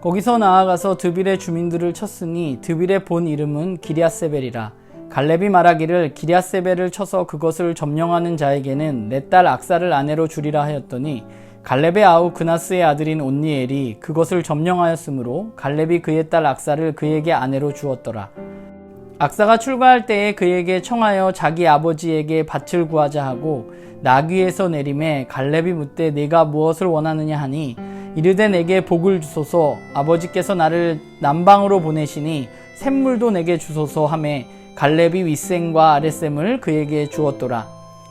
거기서 나아가서 드빌의 주민들을 쳤으니 드빌의 본 이름은 기리아세벨이라 갈렙이 말하기를 기리아세벨을 쳐서 그것을 점령하는 자에게는 내 딸 악사를 아내로 주리라 하였더니 갈렙의 아우 그나스의 아들인 온니엘이 그것을 점령하였으므로 갈렙이 그의 딸 악사를 그에게 아내로 주었더라. 악사가 출가할 때에 그에게 청하여 자기 아버지에게 밭을 구하자 하고 나귀에서 내림에 갈렙이 묻되 내가 무엇을 원하느냐 하니 이르되 내게 복을 주소서. 아버지께서 나를 남방으로 보내시니 샘물도 내게 주소서 하매 갈렙이 윗샘과 아랫샘을 그에게 주었더라.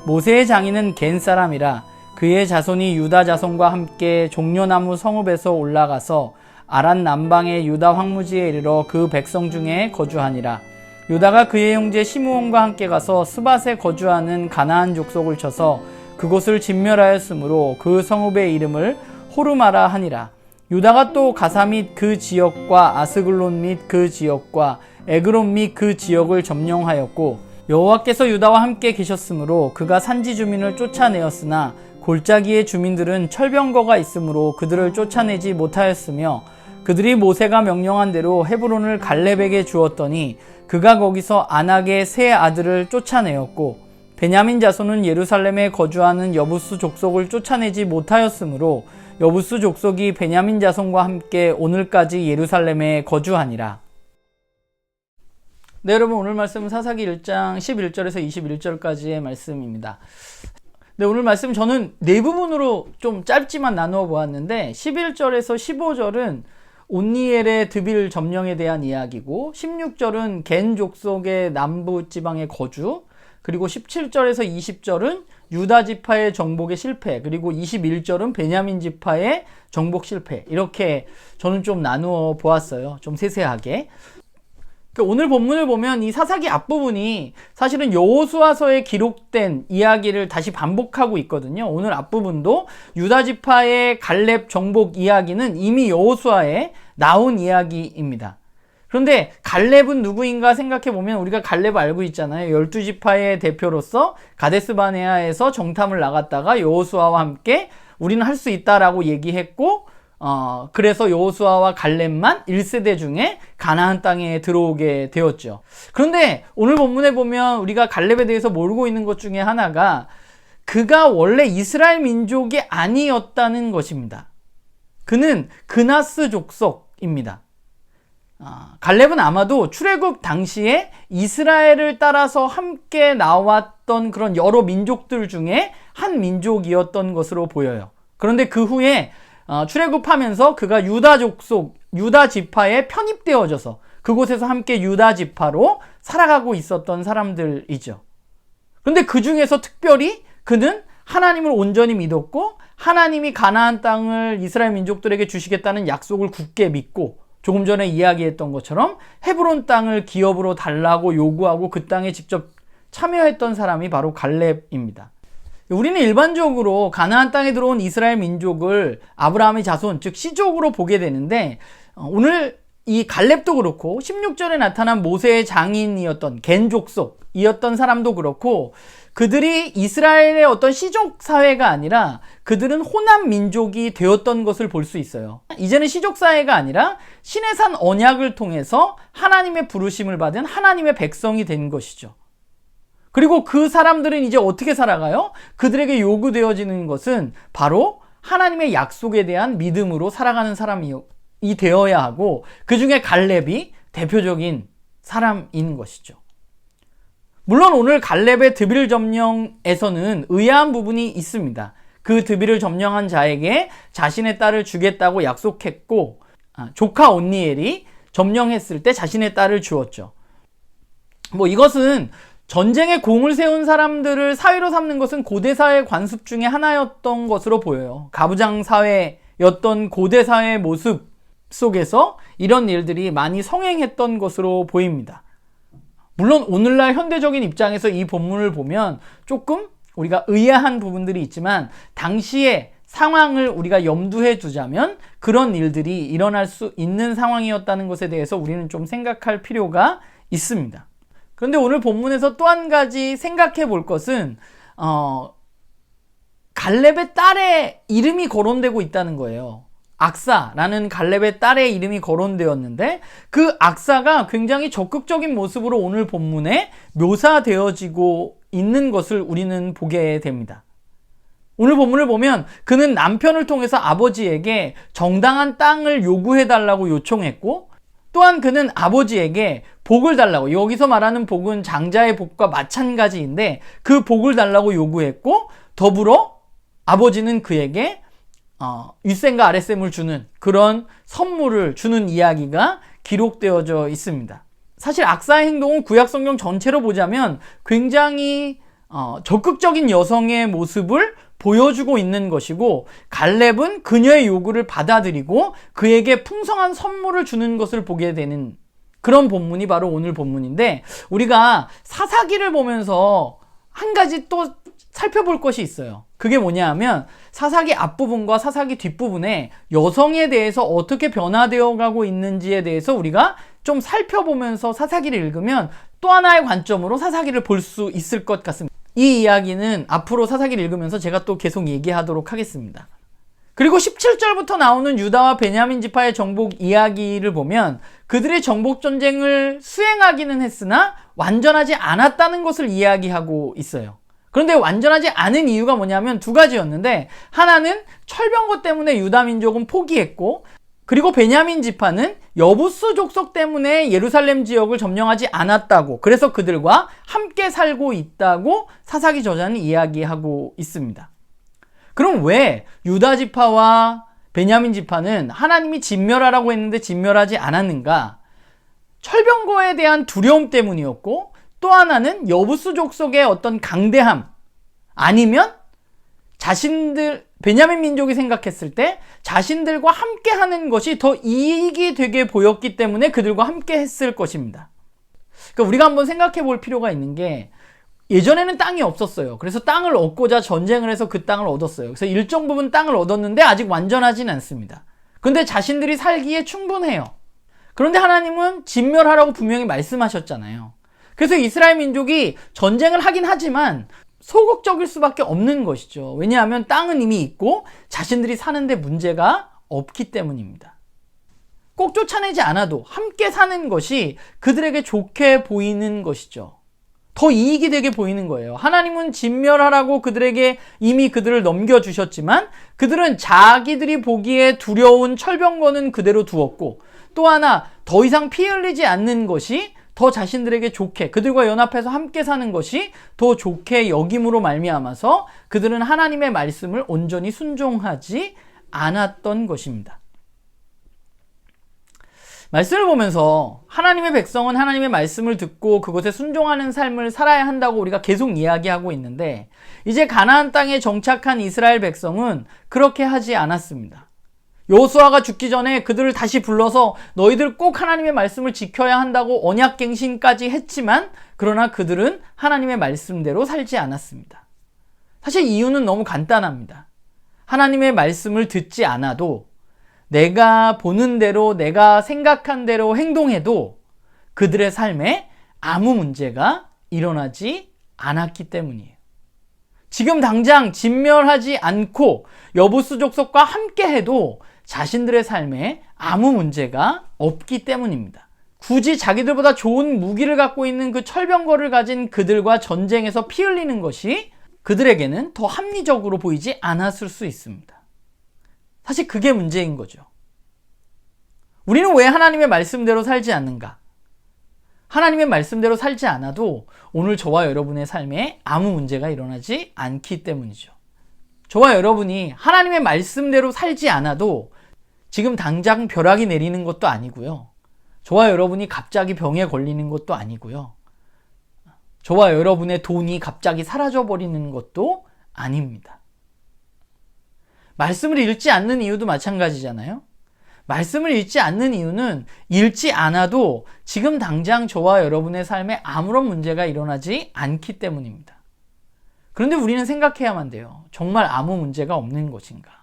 모세의 장인은 겐 사람이라 그의 자손이 유다 자손과 함께 종려나무 성읍에서 올라가서 아란 남방의 유다 황무지에 이르러 그 백성 중에 거주하니라. 유다가 그의 형제 시므온과 함께 가서 스밧에 거주하는 가나안 족속을 쳐서 그곳을 진멸하였으므로 그 성읍의 이름을 호르마라 하니라. 유다가 또 가사 및 그 지역과 아스글론 및 그 지역과 에그론 및 그 지역을 점령하였고 여호와께서 유다와 함께 계셨으므로 그가 산지 주민을 쫓아내었으나 골짜기의 주민들은 철병거가 있으므로 그들을 쫓아내지 못하였으며 그들이 모세가 명령한 대로 헤브론을 갈렙에게 주었더니 그가 거기서 안악의 세 아들을 쫓아내었고 베냐민 자손은 예루살렘에 거주하는 여부스 족속을 쫓아내지 못하였으므로 여부스 족속이 베냐민 자손과 함께 오늘까지 예루살렘에 거주하니라. 네, 여러분 오늘 말씀은 사사기 1장 11절에서 21절까지의 말씀입니다. 네, 오늘 말씀 저는 네 부분으로 좀 짧지만 나누어 보았는데 11절에서 15절은 온니엘의 드빌 점령에 대한 이야기고 16절은 겐 족속의 남부 지방의 거주 그리고 17절에서 20절은 유다 지파의 정복의 실패 그리고 21절은 베냐민 지파의 정복 실패 이렇게 저는 좀 나누어 보았어요. 좀 세세하게. 그 오늘 본문을 보면 이 사사기 앞부분이 사실은 여호수아서에 기록된 이야기를 다시 반복하고 있거든요. 오늘 앞부분도 유다 지파의 갈렙 정복 이야기는 이미 여호수아에 나온 이야기입니다. 그런데 갈렙은 누구인가 생각해 보면 우리가 갈렙 알고 있잖아요. 열두 지파의 대표로서 가데스 바네아에서 정탐을 나갔다가 여호수아와 함께 우리는 할 수 있다라고 얘기했고 어, 그래서 여호수아와 갈렙만 1세대 중에 가나안 땅에 들어오게 되었죠. 그런데 오늘 본문에 보면 우리가 갈렙에 대해서 모르고 있는 것 중에 하나가 그가 원래 이스라엘 민족이 아니었다는 것입니다. 그는 그나스 족속입니다. 아, 갈렙은 아마도 출애굽 당시에 이스라엘을 따라서 함께 나왔던 그런 여러 민족들 중에 한 민족이었던 것으로 보여요. 그런데 그 후에 어, 출애굽하면서 그가 유다 족 속, 유다 지파에 편입되어져서 그곳에서 함께 유다 지파로 살아가고 있었던 사람들이죠. 그런데 그 중에서 특별히 그는 하나님을 온전히 믿었고 하나님이 가나안 땅을 이스라엘 민족들에게 주시겠다는 약속을 굳게 믿고 조금 전에 이야기했던 것처럼 헤브론 땅을 기업으로 달라고 요구하고 그 땅에 직접 참여했던 사람이 바로 갈렙입니다. 우리는 일반적으로 가나안 땅에 들어온 이스라엘 민족을 아브라함의 자손, 즉 시족으로 보게 되는데 어, 오늘 이 갈렙도 그렇고 16절에 나타난 모세의 장인이었던 겐 족속이었던 사람도 그렇고 그들이 이스라엘의 어떤 시족 사회가 아니라 그들은 호남 민족이 되었던 것을 볼 수 있어요. 이제는 시족 사회가 아니라 신의 산 언약을 통해서 하나님의 부르심을 받은 하나님의 백성이 된 것이죠. 그리고 그 사람들은 이제 어떻게 살아가요? 그들에게 요구되어지는 것은 바로 하나님의 약속에 대한 믿음으로 살아가는 사람이 되어야 하고 그 중에 갈렙이 대표적인 사람인 것이죠. 물론 오늘 갈렙의 드빌 점령에서는 의아한 부분이 있습니다. 그 드빌을 점령한 자에게 자신의 딸을 주겠다고 약속했고 아, 조카 온니엘이 점령했을 때 자신의 딸을 주었죠. 뭐 이것은 전쟁에 공을 세운 사람들을 사회로 삼는 것은 고대 사회 관습 중에 하나였던 것으로 보여요. 가부장 사회였던 고대 사회의 모습 속에서 이런 일들이 많이 성행했던 것으로 보입니다. 물론 오늘날 현대적인 입장에서 이 본문을 보면 조금 우리가 의아한 부분들이 있지만 당시의 상황을 우리가 염두해 두자면 그런 일들이 일어날 수 있는 상황이었다는 것에 대해서 우리는 좀 생각할 필요가 있습니다. 그런데 오늘 본문에서 또 한 가지 생각해 볼 것은 어, 갈렙의 딸의 이름이 거론되고 있다는 거예요. 악사라는 갈렙의 딸의 이름이 거론되었는데 그 악사가 굉장히 적극적인 모습으로 오늘 본문에 묘사되어지고 있는 것을 우리는 보게 됩니다. 오늘 본문을 보면 그는 남편을 통해서 아버지에게 정당한 땅을 요구해 달라고 요청했고 또한 그는 아버지에게 복을 달라고 여기서 말하는 복은 장자의 복과 마찬가지인데 그 복을 달라고 요구했고 더불어 아버지는 그에게 어, 윗셈과 아랫셈을 주는 그런 선물을 주는 이야기가 기록되어져 있습니다. 사실 악사의 행동은 구약 성경 전체로 보자면 굉장히 어, 적극적인 여성의 모습을 보여주고 있는 것이고 갈렙은 그녀의 요구를 받아들이고 그에게 풍성한 선물을 주는 것을 보게 되는 그런 본문이 바로 오늘 본문인데 우리가 사사기를 보면서 한 가지 또 살펴볼 것이 있어요. 그게 뭐냐 하면 사사기 앞부분과 사사기 뒷부분에 여성에 대해서 어떻게 변화되어 가고 있는지에 대해서 우리가 좀 살펴보면서 사사기를 읽으면 또 하나의 관점으로 사사기를 볼 수 있을 것 같습니다. 이 이야기는 앞으로 사사기를 읽으면서 제가 또 계속 얘기하도록 하겠습니다. 그리고 17절부터 나오는 유다와 베냐민 지파의 정복 이야기를 보면 그들의 정복 전쟁을 수행하기는 했으나 완전하지 않았다는 것을 이야기하고 있어요. 그런데 완전하지 않은 이유가 뭐냐면 두 가지였는데 하나는 철병거 때문에 유다 민족은 포기했고 그리고 베냐민 지파는 여부스 족속 때문에 예루살렘 지역을 점령하지 않았다고 그래서 그들과 함께 살고 있다고 사사기 저자는 이야기하고 있습니다. 그럼 왜 유다 지파와 베냐민 지파는 하나님이 진멸하라고 했는데 진멸하지 않았는가? 철병거에 대한 두려움 때문이었고 또 하나는 여부수 족 속의 어떤 강대함 아니면 자신들 베냐민 민족이 생각했을 때 자신들과 함께 하는 것이 더 이익이 되게 보였기 때문에 그들과 함께 했을 것입니다. 그러니까 우리가 한번 생각해 볼 필요가 있는 게 예전에는 땅이 없었어요. 그래서 땅을 얻고자 전쟁을 해서 그 땅을 얻었어요. 그래서 일정 부분 땅을 얻었는데 아직 완전하진 않습니다. 근데 자신들이 살기에 충분해요. 그런데 하나님은 진멸하라고 분명히 말씀하셨잖아요. 그래서 이스라엘 민족이 전쟁을 하긴 하지만 소극적일 수밖에 없는 것이죠. 왜냐하면 땅은 이미 있고 자신들이 사는데 문제가 없기 때문입니다. 꼭 쫓아내지 않아도 함께 사는 것이 그들에게 좋게 보이는 것이죠. 더 이익이 되게 보이는 거예요. 하나님은 진멸하라고 그들에게 이미 그들을 넘겨주셨지만 그들은 자기들이 보기에 두려운 철병거는 그대로 두었고 또 하나 더 이상 피 흘리지 않는 것이 더 자신들에게 좋게 그들과 연합해서 함께 사는 것이 더 좋게 여김으로 말미암아서 그들은 하나님의 말씀을 온전히 순종하지 않았던 것입니다. 말씀을 보면서 하나님의 백성은 하나님의 말씀을 듣고 그것에 순종하는 삶을 살아야 한다고 우리가 계속 이야기하고 있는데 이제 가나안 땅에 정착한 이스라엘 백성은 그렇게 하지 않았습니다. 요수아가 죽기 전에 그들을 다시 불러서 너희들 꼭 하나님의 말씀을 지켜야 한다고 언약갱신까지 했지만 그러나 그들은 하나님의 말씀대로 살지 않았습니다. 사실 이유는 너무 간단합니다. 하나님의 말씀을 듣지 않아도 내가 보는 대로 내가 생각한 대로 행동해도 그들의 삶에 아무 문제가 일어나지 않았기 때문이에요. 지금 당장 진멸하지 않고 여부수 족속과 함께 해도 자신들의 삶에 아무 문제가 없기 때문입니다. 굳이 자기들보다 좋은 무기를 갖고 있는 그 철병거를 가진 그들과 전쟁에서 피 흘리는 것이 그들에게는 더 합리적으로 보이지 않았을 수 있습니다. 사실 그게 문제인 거죠. 우리는 왜 하나님의 말씀대로 살지 않는가? 하나님의 말씀대로 살지 않아도 오늘 저와 여러분의 삶에 아무 문제가 일어나지 않기 때문이죠. 저와 여러분이 하나님의 말씀대로 살지 않아도 지금 당장 벼락이 내리는 것도 아니고요. 저와 여러분이 갑자기 병에 걸리는 것도 아니고요. 저와 여러분의 돈이 갑자기 사라져 버리는 것도 아닙니다. 말씀을 읽지 않는 이유도 마찬가지잖아요. 말씀을 읽지 않는 이유는 읽지 않아도 지금 당장 저와 여러분의 삶에 아무런 문제가 일어나지 않기 때문입니다. 그런데 우리는 생각해야만 돼요. 정말 아무 문제가 없는 것인가?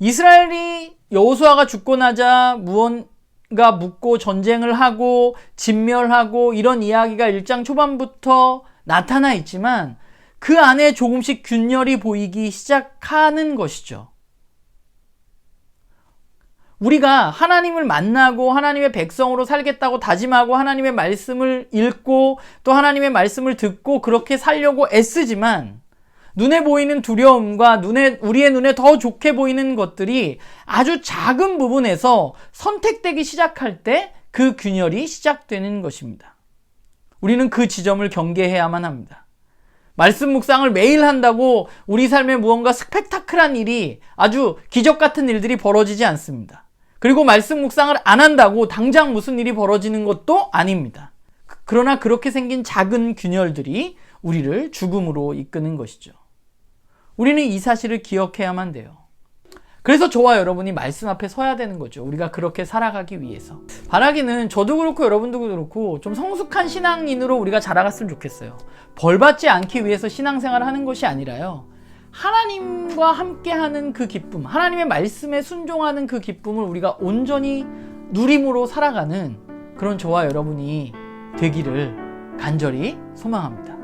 이스라엘이 여호수아가 죽고 나자 무언가 묻고 전쟁을 하고 진멸하고 이런 이야기가 1장 초반부터 나타나 있지만 그 안에 조금씩 균열이 보이기 시작하는 것이죠. 우리가 하나님을 만나고 하나님의 백성으로 살겠다고 다짐하고 하나님의 말씀을 읽고 또 하나님의 말씀을 듣고 그렇게 살려고 애쓰지만 눈에 보이는 두려움과 눈에 우리의 눈에 더 좋게 보이는 것들이 아주 작은 부분에서 선택되기 시작할 때 그 균열이 시작되는 것입니다. 우리는 그 지점을 경계해야만 합니다. 말씀 묵상을 매일 한다고 우리 삶에 무언가 스펙타클한 일이 아주 기적 같은 일들이 벌어지지 않습니다. 그리고 말씀 묵상을 안 한다고 당장 무슨 일이 벌어지는 것도 아닙니다. 그- 그러나 그렇게 생긴 작은 균열들이 우리를 죽음으로 이끄는 것이죠. 우리는 이 사실을 기억해야만 돼요. 그래서 저와 여러분이 말씀 앞에 서야 되는 거죠. 우리가 그렇게 살아가기 위해서. 바라기는 저도 그렇고 여러분도 그렇고 좀 성숙한 신앙인으로 우리가 자라갔으면 좋겠어요. 벌 받지 않기 위해서 신앙생활을 하는 것이 아니라요. 하나님과 함께하는 그 기쁨, 하나님의 말씀에 순종하는 그 기쁨을 우리가 온전히 누림으로 살아가는 그런 저와 여러분이 되기를 간절히 소망합니다.